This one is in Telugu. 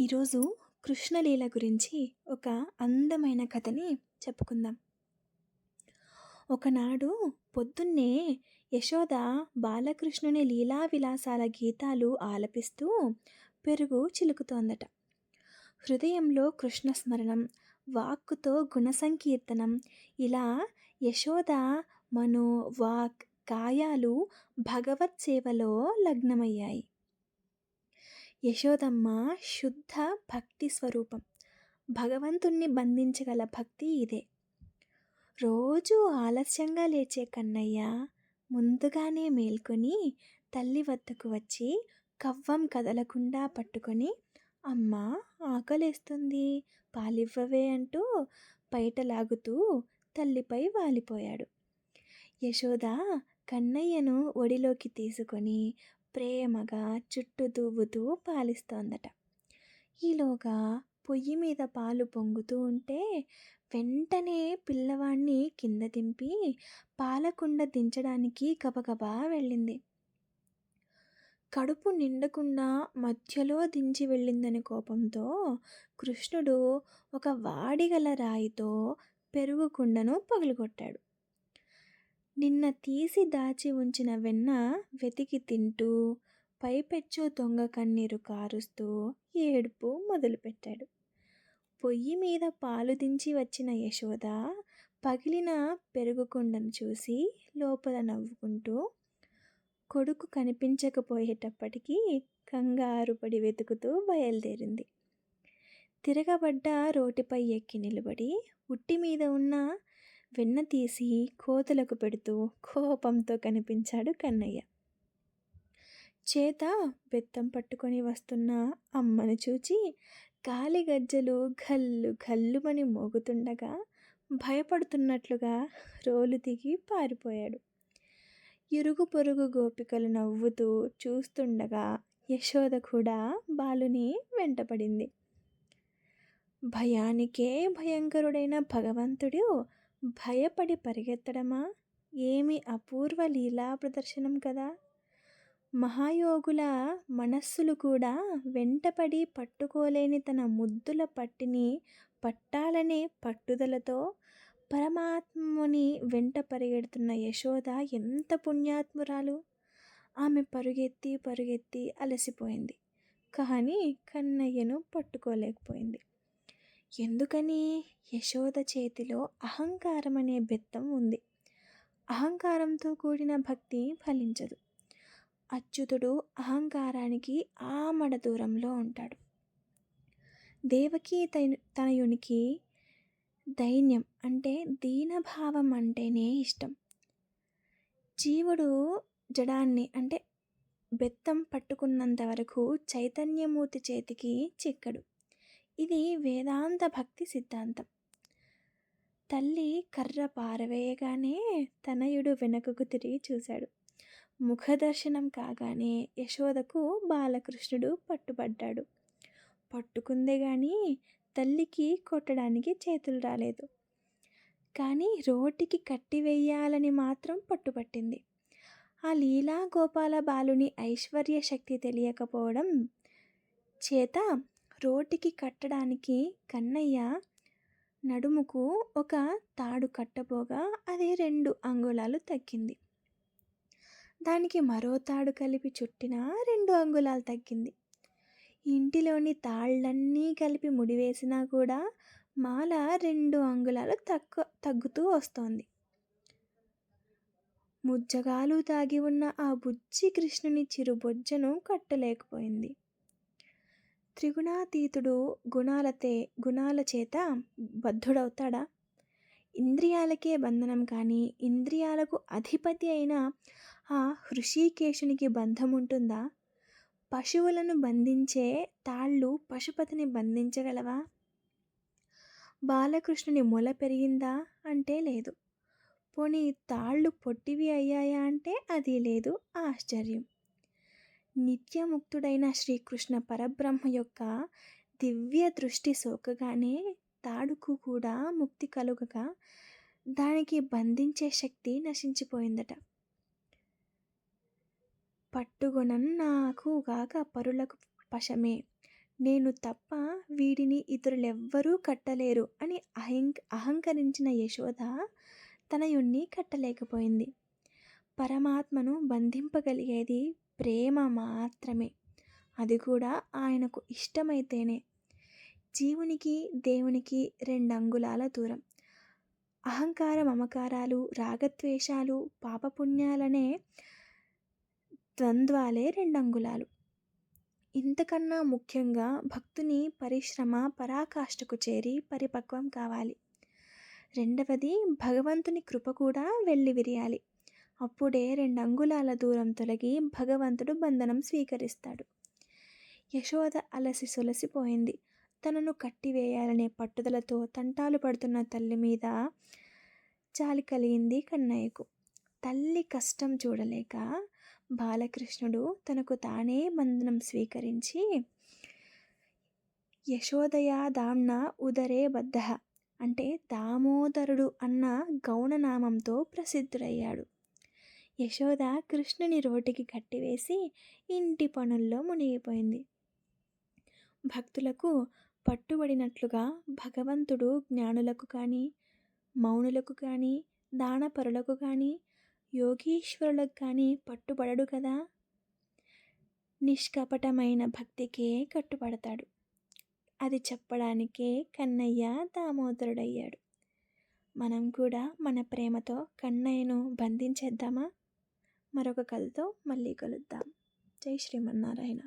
ఈరోజు కృష్ణలీల గురించి ఒక అందమైన కథని చెప్పుకుందాం. ఒకనాడు పొద్దున్నే యశోద బాలకృష్ణుని లీలా విలాసాల గీతాలు ఆలపిస్తూ పెరుగు చిలుకుతోందట. హృదయంలో కృష్ణ స్మరణం వాక్కుతో గుణ సంకీర్తనం ఇలా యశోద మనో వాక్ కాయాలు భగవత్ సేవలో లగ్నమయ్యాయి. యశోదమ్మ శుద్ధ భక్తి స్వరూపం. భగవంతుణ్ణి బంధించగల భక్తి ఇదే. రోజు ఆలస్యంగా లేచే కన్నయ్య ముందుగానే మేల్కొని తల్లి వద్దకు వచ్చి కవ్వం కదలకుండా పట్టుకొని అమ్మ ఆకలేస్తుంది పాలివ్వవే అంటూ బయట లాగుతూ తల్లిపై వాలిపోయాడు. యశోద కన్నయ్యను ఒడిలోకి తీసుకొని ప్రేమగా చుట్టూ దువ్వుతూ పాలిస్తోందట. ఈలోగా పొయ్యి మీద పాలు పొంగుతూ ఉంటే వెంటనే పిల్లవాణ్ణి కింద దింపి పాలకుండ దించడానికి గబగబా వెళ్ళింది. కడుపు నిండకుండా మధ్యలో దించి వెళ్ళిందని కోపంతో కృష్ణుడు ఒక వాడిగల రాయితో పెరుగు కుండను పగిలిగొట్టాడు. నిన్న తీసి దాచి ఉంచిన వెన్న వెతికి తింటూ పైపెచ్చు దొంగ కన్నీరు కారుస్తూ ఏడుపు మొదలుపెట్టాడు. పొయ్యి మీద పాలు దించి వచ్చిన యశోద పగిలిన పెరుగుకుండను చూసి లోపల నవ్వుకుంటూ కొడుకు కనిపించకపోయేటప్పటికీ కంగారు పడి వెతుకుతూ బయలుదేరింది. తిరగబడ్డ రోటిపై ఎక్కి నిలబడి ఉట్టి మీద ఉన్న వెన్న తీసి కోతలకు పెడుతూ కోపంతో కనిపించాడు కన్నయ్య. చేత బెత్తం పట్టుకొని వస్తున్న అమ్మను చూచి గాలి గజ్జలు గల్లు గల్లుమని మోగుతుండగా భయపడుతున్నట్లుగా రోలు దిగి పారిపోయాడు. ఇరుగు పొరుగు గోపికలు నవ్వుతూ చూస్తుండగా యశోద కూడా బాలుని వెంటపడింది. భయానికే భయంకరుడైన భగవంతుడు భయపడి పరిగెత్తడమా? ఏమి అపూర్వ లీలా ప్రదర్శనం కదా? మహాయోగుల మనస్సులు కూడా వెంటపడి పట్టుకోలేని తన ముద్దుల పట్టిని పట్టాలనే పట్టుదలతో పరమాత్ముని వెంట పరిగెడుతున్న యశోద ఎంత పుణ్యాత్మురాలు! ఆమె పరుగెత్తి పరుగెత్తి అలసిపోయింది. కానీ కన్నయ్యను పట్టుకోలేకపోయింది. ఎందుకని? యశోద చేతిలో అహంకారం అనే బెత్తం ఉంది. అహంకారంతో కూడిన భక్తి ఫలించదు. అచ్యుతుడు అహంకారానికి ఆమడ దూరంలో ఉంటాడు. దేవకి తనయునికి దైన్యం అంటే దీనభావం అంటేనే ఇష్టం. జీవుడు జడాన్ని అంటే బెత్తం పట్టుకున్నంత వరకు చైతన్యమూర్తి చేతికి చిక్కడు. ఇది వేదాంత భక్తి సిద్ధాంతం. తల్లి కర్ర పారవేయగానే తనయుడు వెనుకకు తిరిగి చూశాడు. ముఖదర్శనం కాగానే యశోదకు బాలకృష్ణుడు పట్టుబడ్డాడు. పట్టుకుందే గాని తల్లికి కొట్టడానికి చేతులు రాలేదు. కానీ రోటికి కట్టివేయాలని మాత్రం పట్టుపట్టింది. ఆ లీలా గోపాల బాలుని ఐశ్వర్య శక్తి తెలియకపోవడం చేత రోటికి కట్టడానికి కన్నయ్య నడుముకు ఒక తాడు కట్టబోగా అది రెండు అంగుళాలు తగ్గింది. దానికి మరో తాడు కలిపి చుట్టిన రెండు అంగుళాలు తగ్గింది. ఇంటిలోని తాళ్ళన్నీ కలిపి ముడివేసినా కూడా మాల రెండు అంగుళాలు తక్కువ తగ్గుతూ వస్తోంది. ముజ్జగాలు తాగి ఉన్న ఆ బుజ్జి కృష్ణుని చిరుబొజ్జను కట్టలేకపోయింది. త్రిగుణాతీతుడు గుణాలతే గుణాల చేత బద్ధుడవుతాడా? ఇంద్రియాలకే బంధనం కానీ ఇంద్రియాలకు అధిపతి అయిన ఆ హృషికేశునికి బంధం ఉంటుందా పశువులను బంధించే తాళ్ళు పశుపతిని బంధించగలవా? బాలకృష్ణుని మొల పెరిగిందా అంటే లేదు. పోనీ తాళ్ళు పొట్టివి అయ్యాయా అంటే అది లేదు. ఆశ్చర్యం. నిత్యముక్తుడైన శ్రీకృష్ణ పరబ్రహ్మ యొక్క దివ్య దృష్టి సోకగానే తాడుకు కూడా ముక్తి కలుగగా దానికి బంధించే శక్తి నశించిపోయిందట. పట్టుగుణం నాకుగాక పరులకు పశమే. నేను తప్ప వీడిని ఇతరులెవ్వరూ కట్టలేరు అని అహం అహంకరించిన యశోద తనయుణ్ణి కట్టలేకపోయింది. పరమాత్మను బంధింపగలిగేది ప్రేమ మాత్రమే. అది కూడా ఆయనకు ఇష్టమైతేనే. జీవునికి దేవునికి రెండు అంగుళాల దూరం. అహంకార మమకారాలు రాగద్వేషాలు పాపపుణ్యాలనే ద్వంద్వాలే రెండు అంగుళాలు ఇంతకన్నా ముఖ్యంగా భక్తుని పరిశ్రమ పరాకాష్ఠకు చేరి పరిపక్వం కావాలి. రెండవది భగవంతుని కృప కూడా వెళ్ళి విరియాలి అప్పుడే రెండు అంగుళాల దూరం తొలగి భగవంతుడు బంధనం స్వీకరిస్తాడు. యశోద అలసి సొలసిపోయింది. తనను కట్టివేయాలనే పట్టుదలతో తంటాలు పడుతున్న తల్లి మీద చాలి కలిగింది కన్నయ్యకు. తల్లి కష్టం చూడలేక బాలకృష్ణుడు తనకు తానే బంధనం స్వీకరించి యశోదయ దామ్న ఉదరే బద్ధ అంటే దామోదరుడు అన్న గౌణనామంతో ప్రసిద్ధుడయ్యాడు. యశోద కృష్ణుని రోటికి కట్టివేసి ఇంటి పనుల్లో మునిగిపోయింది. భక్తులకు పట్టుబడినట్లుగా భగవంతుడు జ్ఞానులకు కానీ మౌనులకు కానీ దానపరులకు కానీ యోగీశ్వరులకు కానీ పట్టుబడడు కదా. నిష్కపటమైన భక్తికే కట్టుబడతాడు. అది చెప్పడానికే కన్నయ్య దామోదరుడయ్యాడు. మనం కూడా మన ప్రేమతో కన్నయ్యను బంధించేద్దామా? మరొక కథతో మళ్ళీ కలుద్దాం. జై శ్రీమన్నారాయణ.